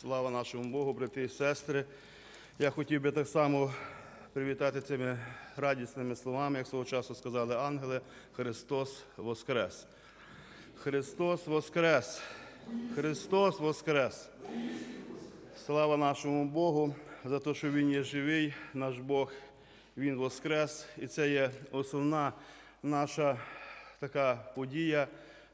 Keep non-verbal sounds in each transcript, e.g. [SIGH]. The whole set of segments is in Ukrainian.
Слава нашому Богу, брати і сестри. Я хотів би так само привітати цими радісними словами, як свого часу сказали ангели, Христос Воскрес. Христос Воскрес! Христос Воскрес! Слава нашому Богу за те, що Він є живий, наш Бог, Він Воскрес. І це є основна наша така подія,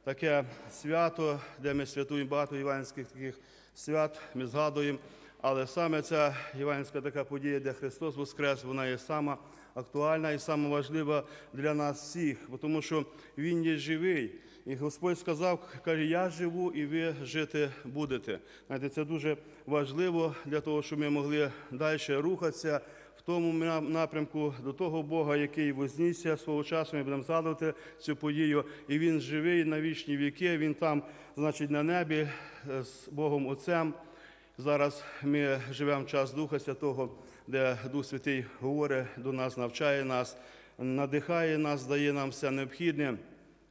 таке свято, де ми святуємо багато іванських таких свят, ми згадуємо. Але саме ця іванська така подія, де Христос Воскрес, вона є сама актуальна і сама важлива для нас всіх, тому що Він є живий. І Господь сказав, каже, я живу і ви жити будете. Знаєте, це дуже важливо для того, щоб ми могли далі рухатися тому напрямку до того Бога, який вознісся свого часу. Ми будемо згадувати цю подію. І він живий на вічні віки. Він там, значить, на небі е, з Богом Отцем. Зараз ми живемо в час Духа Святого, де Дух Святий говорить до нас, навчає нас, надихає нас, дає нам все необхідне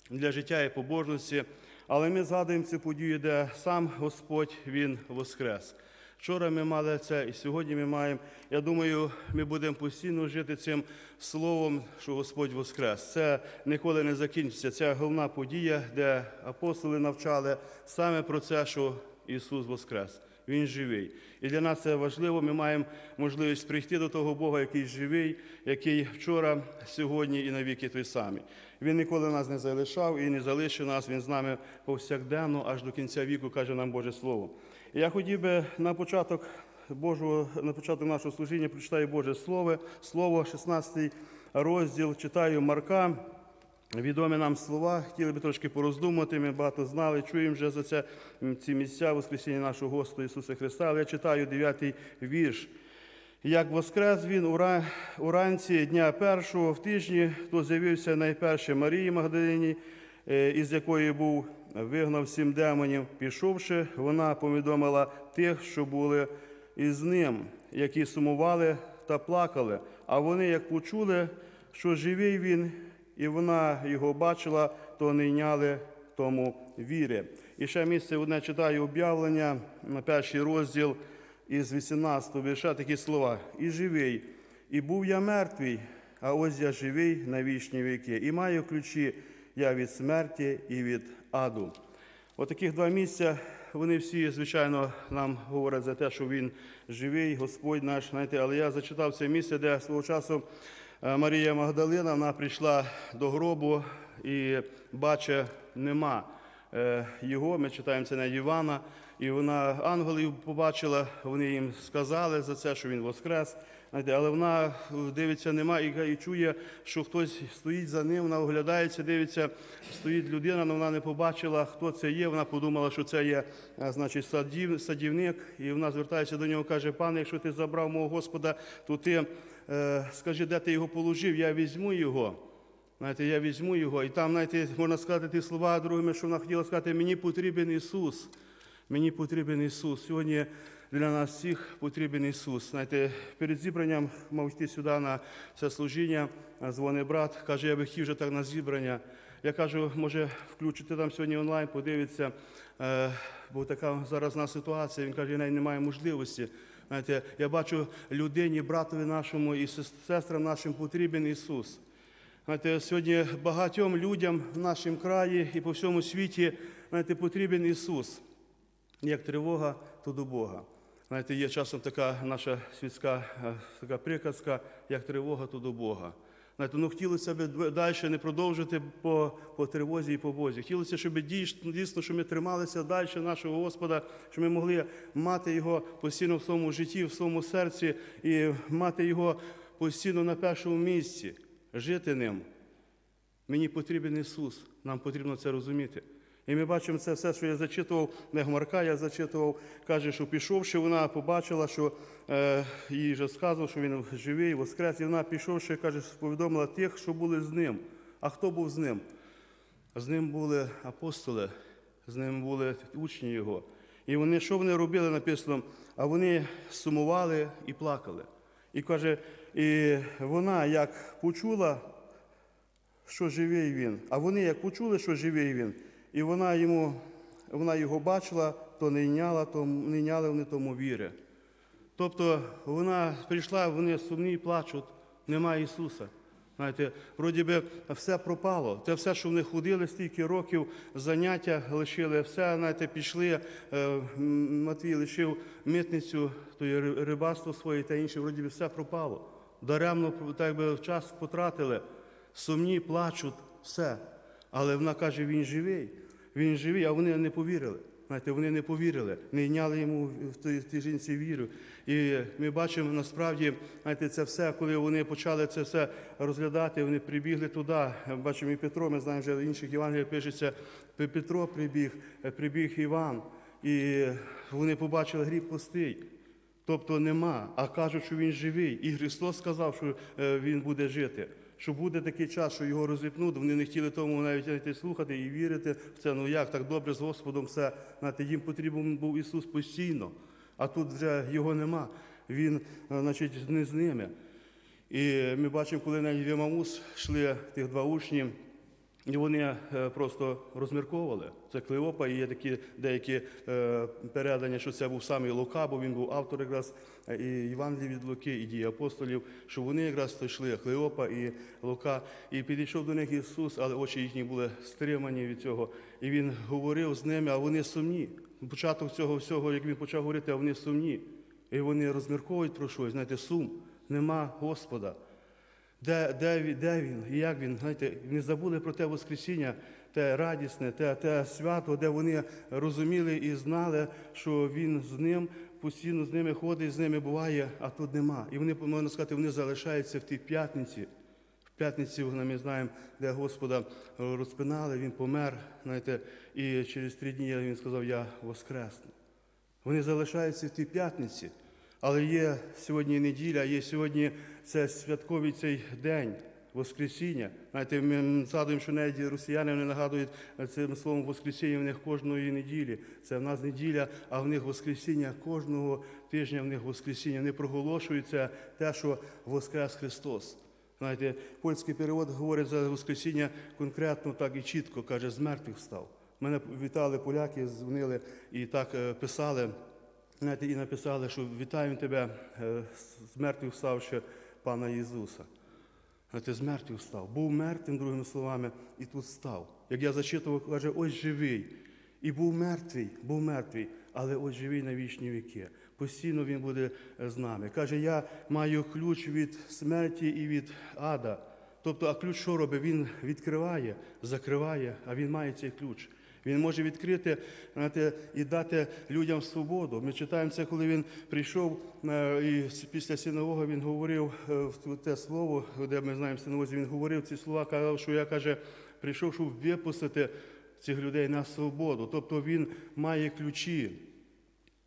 для життя і побожності. Але ми згадуємо цю подію, де сам Господь Він воскрес. Вчора ми мали це, і сьогодні ми маємо. Я думаю, ми будемо постійно жити цим словом, що Господь воскрес. Це ніколи не закінчиться. Це головна подія, де апостоли навчали саме про це, що Ісус воскрес. Він живий. І для нас це важливо. Ми маємо можливість прийти до того Бога, який живий, який вчора, сьогодні і навіки той самий. Він ніколи нас не залишав і не залишив нас. Він з нами повсякденно, аж до кінця віку, каже нам Боже Слово. Я хотів би на початок Божого, на початок нашого служіння прочитаю Боже Слово, Слово, 16 розділ, читаю Марка. Відомі нам слова, хотіли би трошки пороздумати, ми багато знали, чуємо вже за це ці місця Воскресіння нашого Господа Ісуса Христа. Але я читаю дев'ятий вірш. Як воскрес він ура- уранці дня першого в тижні, то з'явився найперше Марії Магдалині, е, із якої був вигнав сім демонів. Пішовши, вона повідомила тих, що були із ним, які сумували та плакали. А вони, як почули, що живий він, і вона його бачила, то не йняли тому віри. І ще місце одне читаю об'явлення на перший розділ із 18-го вірша такі слова. І живий, і був я мертвий, а ось я живий на вічні віки. І маю ключі я від смерті і від аду. Отаких два місця. Вони всі, звичайно, нам говорять за те, що він живий, Господь наш. Знаєте, але я зачитав це місце, де свого часу е, Марія Магдалина вона прийшла до гробу і бачить, нема е, його. Ми читаємо це на Івана. І вона ангелів побачила, вони їм сказали за це, що він воскрес. Але вона дивиться, нема і, чує, що хтось стоїть за ним, вона оглядається, дивиться, стоїть людина, але вона не побачила, хто це є. Вона подумала, що це є значить, садів, садівник, і вона звертається до нього, каже: пане, якщо ти забрав мого Господа, то ти е, скажи, де ти його положив, я візьму його. Знаєте, я візьму його, і там, знаєте, можна сказати ті слова другими, що вона хотіла сказати, мені потрібен Ісус. Мені потрібен Ісус. Сьогодні для нас всіх потрібен Ісус. Знаєте, перед зібранням мав йти сюди на це служіння, дзвонить брат, каже, я би хотів вже так на зібрання. Я кажу, може, включити там сьогодні онлайн, подивитися, е, бо така зараз у нас ситуація. Він каже, я немає можливості. Знаєте, я бачу людині, братові нашому і сестрам нашим потрібен Ісус. Знаєте, сьогодні багатьом людям в нашому краї і по всьому світі знаєте, потрібен Ісус. Як тривога, то до Бога. Знаєте, є часом така наша світська е, така приказка, як тривога, то до Бога. Знаєте, ну хотілося б далі не продовжити по, по тривозі і по Бозі. Хотілося, щоб дійсно, щоб ми трималися далі нашого Господа, щоб ми могли мати Його постійно в своєму житті, в своєму серці і мати Його постійно на першому місці, жити ним. Мені потрібен Ісус, нам потрібно це розуміти. І ми бачимо це все, що я зачитував, не Марка, я зачитував, каже, що пішовши, вона побачила, що е, їй вже сказав, що він живий, воскрес, і вона пішовши, каже, повідомила тих, що були з ним. А хто був з ним? З ним були апостоли, з ним були учні його. І вони, що вони робили, написано, а вони сумували і плакали. І каже, і вона як почула, що живий він. А вони як почули, що живий він, і вона йому, вона його бачила, то не йняла, то не йняли вони тому віри. Тобто вона прийшла, вони сумні плачуть, немає Ісуса. Знаєте, вроді би все пропало. Те все, що вони ходили стільки років, заняття лишили, все, знаєте, пішли. Е, Матвій лишив митницю, то рибацтво своє та інше, вроді би все пропало. Даремно так би час потратили, сумні, плачуть, все. Але вона каже, він живий, він живий, а вони не повірили. Знаєте, вони не повірили, не йняли йому в тій, тій жінці віру. І ми бачимо насправді, знаєте, це все, коли вони почали це все розглядати, вони прибігли туди. Бачимо і Петро, ми знаємо, вже в інших Євангеліях пишеться, Пе- Петро прибіг, е, прибіг Іван, і вони побачили гріб пустий. Тобто нема, а кажуть, що він живий. І Христос сказав, що е, він буде жити. Що буде такий час, що його розіпнуть, вони не хотіли тому навіть навіть слухати і вірити в це. Ну як так добре з Господом все. Знаєте, їм потрібен був Ісус постійно, а тут вже його нема. Він, е, значить, не з ними. І ми бачимо, коли на Євамус йшли тих два учні, і вони е, просто розмірковували. Це Клеопа, і є такі деякі е, передання, що це був саме Лука, бо він був автор якраз е, і Євангелії від Луки, і дії апостолів, що вони якраз йшли, Клеопа і Лука. І підійшов до них Ісус, але очі їхні були стримані від цього. І Він говорив з ними, а вони сумні. Початок цього всього, як він почав говорити, а вони сумні. І вони розмірковують про щось, знаєте, сум. Нема Господа. Де, де, де він і як він? Знаєте, не забули про те Воскресіння, те радісне, те, те свято, де вони розуміли і знали, що він з ним постійно з ними ходить, з ними буває, а тут нема. І вони, можна сказати, вони залишаються в тій п'ятниці. В п'ятниці ми знаємо, де Господа розпинали, він помер, знаєте, і через три дні він сказав, я воскресну. Вони залишаються в тій п'ятниці. Але є сьогодні неділя, є сьогодні це святковий цей день, Воскресіння. Знаєте, ми згадуємо, що навіть росіяни вони нагадують цим словом Воскресіння в них кожної неділі. Це в нас неділя, а в них Воскресіння кожного тижня в них Воскресіння. Вони проголошують це те, що Воскрес Христос. Знаєте, польський перевод говорить за Воскресіння конкретно так і чітко, каже, з мертвих встав. Мене вітали поляки, дзвонили і так е, писали. Знаєте, і написали, що вітаємо тебе е, з мертвих вставши пана Ісуса. Знаєте, з мертвих встав. Був мертвим, другими словами, і тут став. Як я зачитував, каже, ось живий. І був мертвий, був мертвий, але ось живий на вічні віки. Постійно він буде е, з нами. Каже, я маю ключ від смерті і від ада. Тобто, а ключ що робить? Він відкриває, закриває, а він має цей ключ. Він може відкрити знаєте, і дати людям свободу. Ми читаємо це, коли він прийшов е, і після синагоги він говорив е, те слово, де ми знаємо в синагозі, він говорив ці слова, казав, що я каже, прийшов, щоб випустити цих людей на свободу. Тобто він має ключі.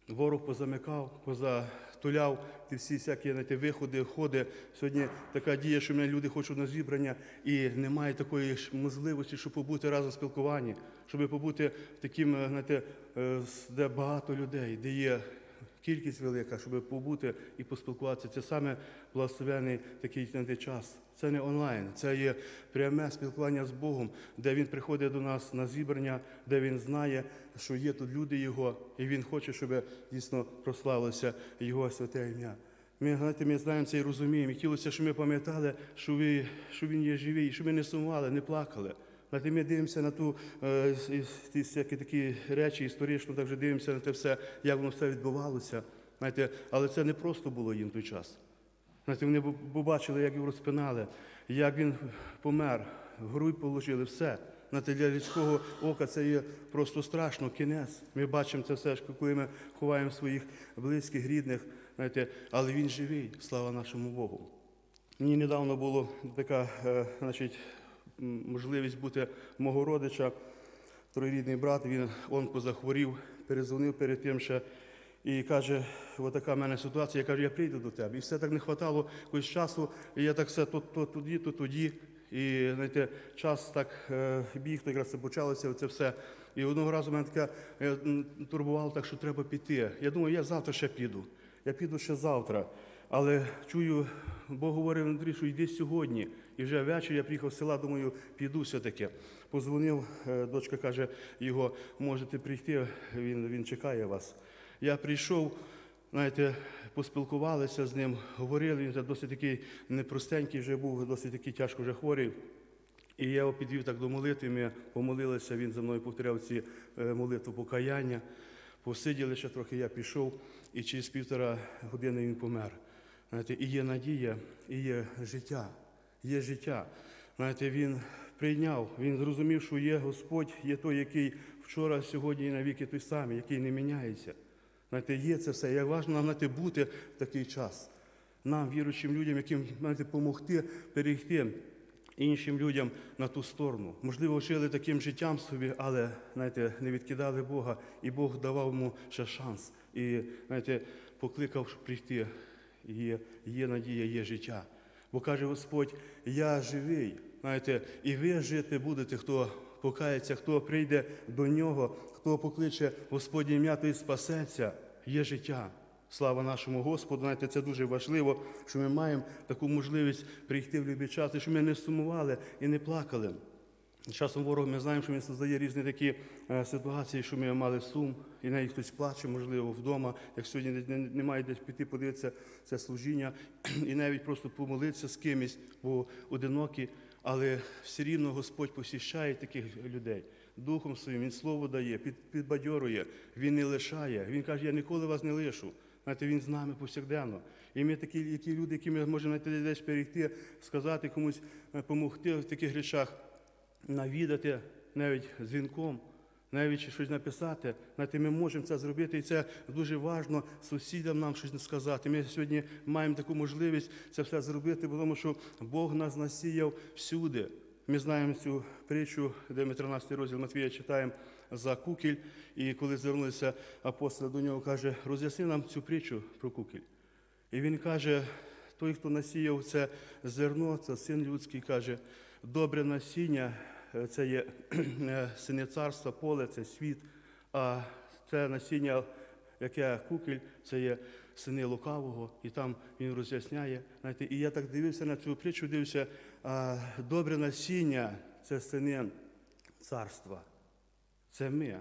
Ворог позамикав, позатуляв ті всі всякі знаєте, виходи, ходи. Сьогодні така дія, що мене люди хочуть на зібрання, і немає такої ж можливості, щоб побути разом в спілкуванні, щоб побути в таким, знаєте, е, де багато людей, де є кількість велика, щоб побути і поспілкуватися. Це саме благословений такий час. Це не онлайн, це є пряме спілкування з Богом, де він приходить до нас на зібрання, де він знає, що є тут люди Його, і він хоче, щоб дійсно прославилося Його святе ім'я. Ми, знаєте, ми знаємо це і розуміємо. І хотілося, щоб ми пам'ятали, що, ви, що він є живий, щоб ми не сумували, не плакали. Знаєте, ми дивимося на ту е, всякі такі речі історично, так вже дивимося на те все, як воно все відбувалося. Знаєте, але це не просто було їм той час. Знаєте, вони побачили, як його розпинали, як він помер, грудь положили, все. Знаєте, для людського ока це є просто страшно, кінець. Ми бачимо це все, коли ми ховаємо своїх близьких, рідних, знаєте, але він живий, слава нашому Богу. Мені недавно була така е, значить, можливість бути мого родича, троюрідний брат, він онкозахворів, перезвонив перед тим ще і каже, от така в мене ситуація, я кажу, я прийду до тебе. І все так не вистачало якогось часу, і я так все то, то тоді, то тоді. І знаєте, час так е, біг, то якраз це почалося це все. І одного разу мене така е, турбувало так, що треба піти. Я думаю, я завтра ще піду. Я піду ще завтра. Але чую, Бог говорив Андрій, що йди сьогодні. І вже ввечері я приїхав з села, думаю, піду все-таки. Позвонив, е, дочка каже, його можете прийти, він, він чекає вас. Я прийшов, знаєте, поспілкувалися з ним, говорили, він досить такий непростенький вже був, досить такий тяжко вже хворий. І я його підвів так до молитви, ми помолилися, він за мною повторяв ці е, молитву покаяння. Посиділи ще трохи, я пішов, і через півтора години він помер. Знаєте, і є надія, і є життя. Є життя. Знаєте, він прийняв, він зрозумів, що є Господь, є той, який вчора, сьогодні і навіки той самий, який не міняється. Знаєте, є це все. Як важливо нам знаєте, бути в такий час. Нам, віруючим людям, яким знаєте, допомогти перейти іншим людям на ту сторону. Можливо, жили таким життям собі, але знаєте, не відкидали Бога, і Бог давав йому ще шанс. І знаєте, покликав прийти. Є, є надія, є життя. Бо каже Господь, я живий. Знаєте, і ви жити будете, хто покається, хто прийде до нього, хто покличе Господнє ім'я, той спасеться, є життя. Слава нашому Господу, знаєте, це дуже важливо, що ми маємо таку можливість прийти в будь-який час, і що ми не сумували і не плакали. Часом ворог ми знаємо, що він создає різні такі е, ситуації, що ми мали сум, і навіть хтось плаче, можливо, вдома, як сьогодні не- не- немає десь піти подивитися це служіння, [CLEARS THROAT] і навіть просто помолитися з кимось, бо одинокі, але все рівно Господь посіщає таких людей. Духом своїм, Він слово дає, під, підбадьорує, Він не лишає. Він каже, я ніколи вас не лишу. Знаєте, він з нами повсякденно. І ми такі, які люди, які ми можемо десь перейти, сказати комусь, допомогти в таких речах навідати навіть дзвінком, навіть щось написати. Знаєте, ми можемо це зробити, і це дуже важливо сусідам нам щось сказати. Ми сьогодні маємо таку можливість це все зробити, тому що Бог нас насіяв всюди. Ми знаємо цю притчу, де ми 13 розділ Матвія читаємо за кукіль, і коли звернулися апостоли до нього, каже, роз'ясни нам цю притчу про кукіль. І він каже, той, хто насіяв це зерно, це син людський, каже, добре насіння, е, це є [CLEARS THROAT] е, сини царства, поле, це світ, а це насіння, яке кукіль, це є сини лукавого, і там він роз'ясняє. Знаєте, і я так дивився на цю притчу, дивився, добре насіння це сини царства. Це ми.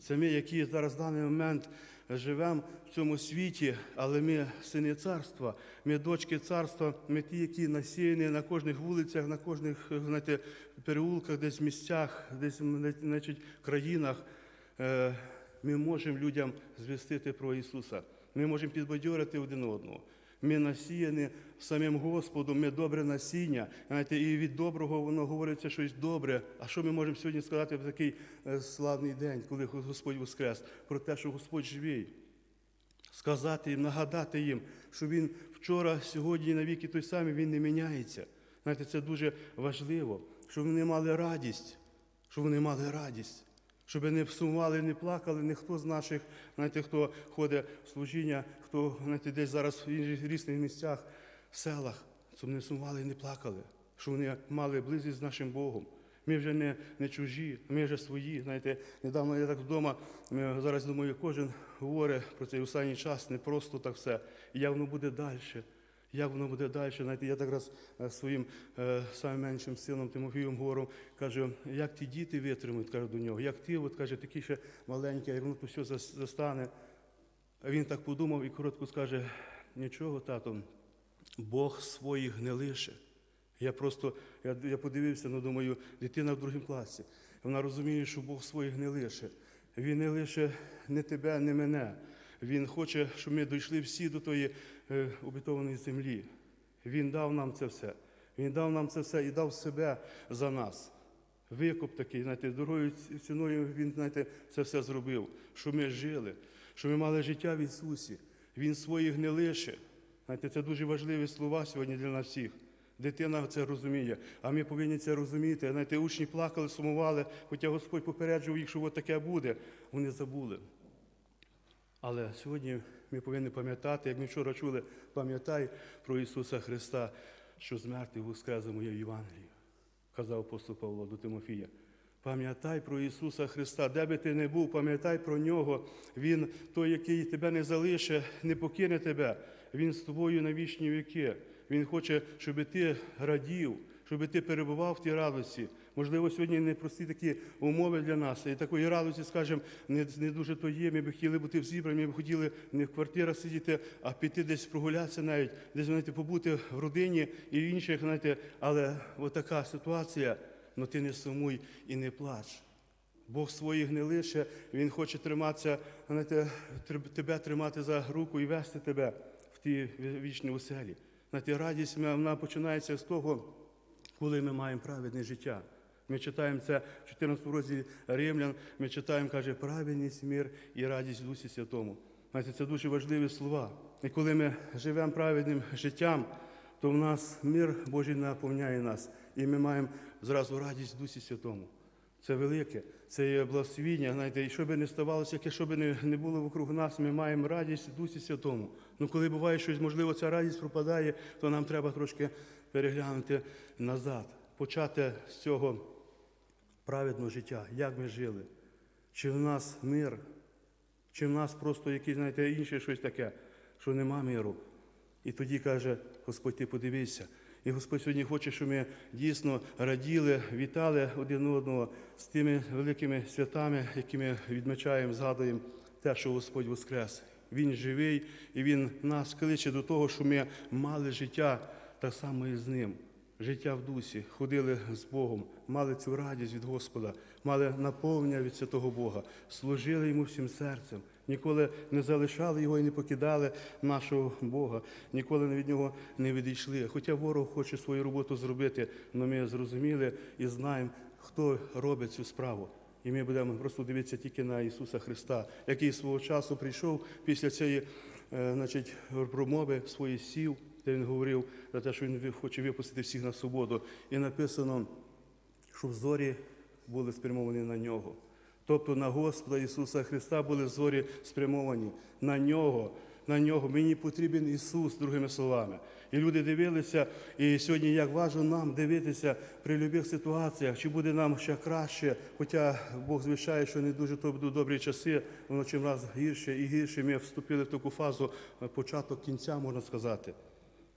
Це ми, які зараз в даний момент живемо в цьому світі, але ми сини царства, ми дочки царства, ми ті, які насіяні на кожних вулицях, на кожних знаєте, переулках, десь місцях, десь значить, країнах. Е, Ми можемо людям звістити про Ісуса. Ми можемо підбадьорити один одного. Ми насіяні самим Господом, ми добре насіння. Знаєте, і від доброго воно говориться щось добре. А що ми можемо сьогодні сказати в такий е, славний день, коли Господь воскрес? Про те, що Господь живий. Сказати їм, нагадати їм, що Він вчора, сьогодні навіки той самий, Він не міняється. Знаєте, це дуже важливо, щоб вони мали радість, щоб вони мали радість. Щоб не сумували, не плакали, ніхто з наших, знаєте, хто ходить в служіння, хто знаєте, десь зараз в різних місцях, в селах, щоб не сумували і не плакали, щоб вони мали близькість з нашим Богом. Ми вже не, не чужі, ми вже свої. Знаєте, недавно я так вдома, зараз думаю, кожен говорить про цей останній час, не просто так все. Як воно буде далі. Як воно буде далі? Знаєте, я так раз е, своїм е, самим меншим сином Тимофієм говорив, кажу, як ті діти витримують, кажу до нього, як ти, от каже, такий ще маленький, як воно то все застане. Він так подумав і коротко скаже: нічого, тато, Бог своїх не лише. Я просто я, я подивився, ну думаю, дитина в другому класі. Вона розуміє, що Бог своїх не лише. Він не лише не тебе, не мене. Він хоче, щоб ми дійшли всі до тої е, обітованої землі. Він дав нам це все. Він дав нам це все і дав себе за нас. Викуп такий, знаєте, дорогою ці- ціною він, знаєте, це все зробив, щоб ми жили, щоб ми мали життя в Ісусі. Він своїх не лише. Знаєте, це дуже важливі слова сьогодні для нас всіх. Дитина це розуміє, а ми повинні це розуміти. Знаєте, учні плакали, сумували, хоча Господь попереджував їх, що таке буде, вони забули. Але сьогодні ми повинні пам'ятати, як ми вчора чули, пам'ятай про Ісуса Христа, що з мертвих воскрес за моє Євангеліє, казав апостол Павло до Тимофія. Пам'ятай про Ісуса Христа, де би ти не був, пам'ятай про Нього. Він той, який тебе не залише, не покине тебе. Він з тобою на вічні віки. Він хоче, щоб ти радів, щоб ти перебував в тій радості. Можливо, сьогодні непрості такі умови для нас. І такої радості, скажімо, не, не дуже то є. Ми б хотіли бути в зібранні, ми б хотіли не в квартирах сидіти, а піти десь прогулятися навіть, десь знаєте, побути в родині і в інших, знаєте, але от така ситуація, ну ти не сумуй і не плач. Бог своїх не лише, Він хоче триматися, знаєте, тебе тримати за руку і вести тебе в ті вічні оселі. Знаєте, радість вона починається з того, коли ми маємо праведне життя. Ми читаємо це в 14 розділі Римлян, ми читаємо, каже, праведність, мир і радість в Дусі Святому. Знаєте, це дуже важливі слова. І коли ми живемо праведним життям, то в нас мир Божий наповняє нас. І ми маємо зразу радість в Дусі Святому. Це велике, це є благословіння. Знаєте, і що би не ставалося, яке що би не, було вокруг нас, ми маємо радість в Дусі Святому. Ну коли буває щось, можливо, ця радість пропадає, то нам треба трошки переглянути назад, почати з цього праведного життя, як ми жили, чи в нас мир, чи в нас просто якесь, знаєте, інше щось таке, що нема миру. І тоді каже Господь, ти подивися. І Господь сьогодні хоче, щоб ми дійсно раділи, вітали один одного з тими великими святами, які ми відмічаємо, згадуємо те, що Господь воскрес. Він живий і Він нас кличе до того, що ми мали життя так само і з ним. Життя в дусі, ходили з Богом, мали цю радість від Господа, мали наповнення від святого Бога, служили йому всім серцем, ніколи не залишали його і не покидали нашого Бога, ніколи від нього не відійшли. Хоча ворог хоче свою роботу зробити, але ми зрозуміли і знаємо, хто робить цю справу. І ми будемо просто дивитися тільки на Ісуса Христа, який свого часу прийшов після цієї е, значить, промови свої сів, де він говорив за те, що він хоче випустити всіх на свободу. І написано, що в зорі були спрямовані на нього. Тобто на Господа Ісуса Христа були зорі спрямовані на нього. На нього мені потрібен Ісус, другими словами. І люди дивилися, і сьогодні як важливо нам дивитися при будь-яких ситуаціях, чи буде нам ще краще, хоча Бог звичає, що не дуже то будуть добрі часи, воно чим раз гірше і гірше. Ми вступили в таку фазу початок кінця, можна сказати.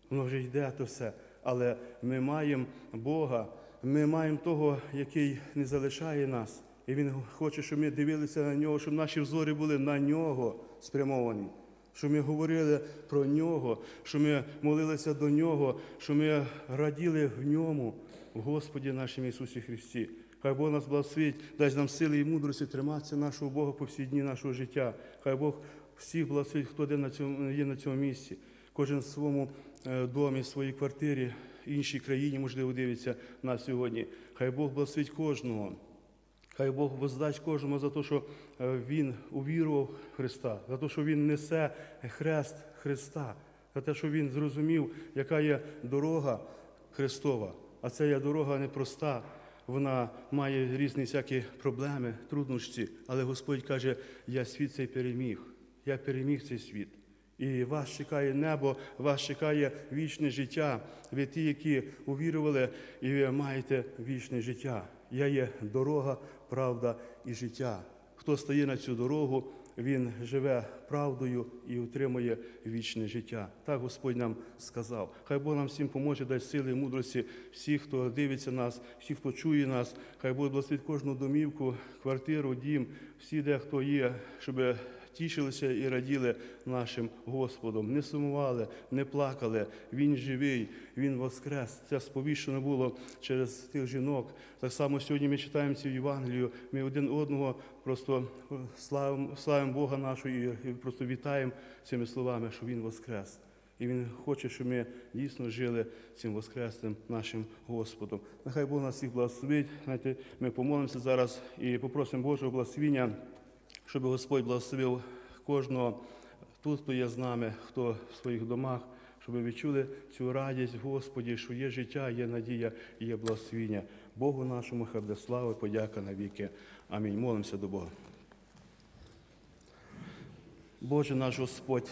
Воно вже йде то все. Але ми маємо Бога, ми маємо того, який не залишає нас. І Він хоче, щоб ми дивилися на нього, щоб наші взори були на нього спрямовані. Щоб ми говорили про нього, щоб ми молилися до нього, щоб ми раділи в ньому, в Господі нашому Ісусі Христі. Хай Бог нас благословить, дасть нам сили і мудрості триматися нашого Бога по всі дні нашого життя. Хай Бог всіх благословить, хто де на цьому, є на цьому місці. Кожен в своєму е, домі, в своїй квартирі, іншій країні, можливо, дивиться нас сьогодні. Хай Бог благословить кожного. Хай Бог воздасть кожному за те, що е, Він увірував Христа, за те, що Він несе хрест Христа, за те, що Він зрозумів, яка є дорога Христова. А це є дорога непроста. Вона має різні всякі проблеми, труднощі. Але Господь каже: я світ цей переміг. Я переміг цей світ. І вас чекає небо, вас чекає вічне життя. Ви ті, які увірували, і ви маєте вічне життя. Я є дорога, правда і життя. Хто стає на цю дорогу, він живе правдою і отримує вічне життя. Так Господь нам сказав. Хай Бог нам всім поможе, дасть сили і мудрості, всіх, хто дивиться нас, всіх, хто чує нас. Хай Бог благословить кожну домівку, квартиру, дім, всі, де хто є, щоб тішилися і раділи нашим Господом, не сумували, не плакали. Він живий, Він воскрес. Це сповіщено було через тих жінок. Так само сьогодні ми читаємо цю Євангелію. Ми один одного просто славимо, славимо Бога нашого і, і просто вітаємо цими словами, що Він воскрес. І Він хоче, щоб ми дійсно жили цим воскресним нашим Господом. Нехай Бог нас всіх благословить. Знаєте, ми помолимося зараз і попросимо Божого благословіння щоб Господь благословив кожного тут, хто є з нами, хто в своїх домах, щоб відчули цю радість Господі, що є життя, є надія і є благословіння. Богу нашому, хабде слави, подяка на віки. Амінь. Молимося до Бога. Боже наш Господь.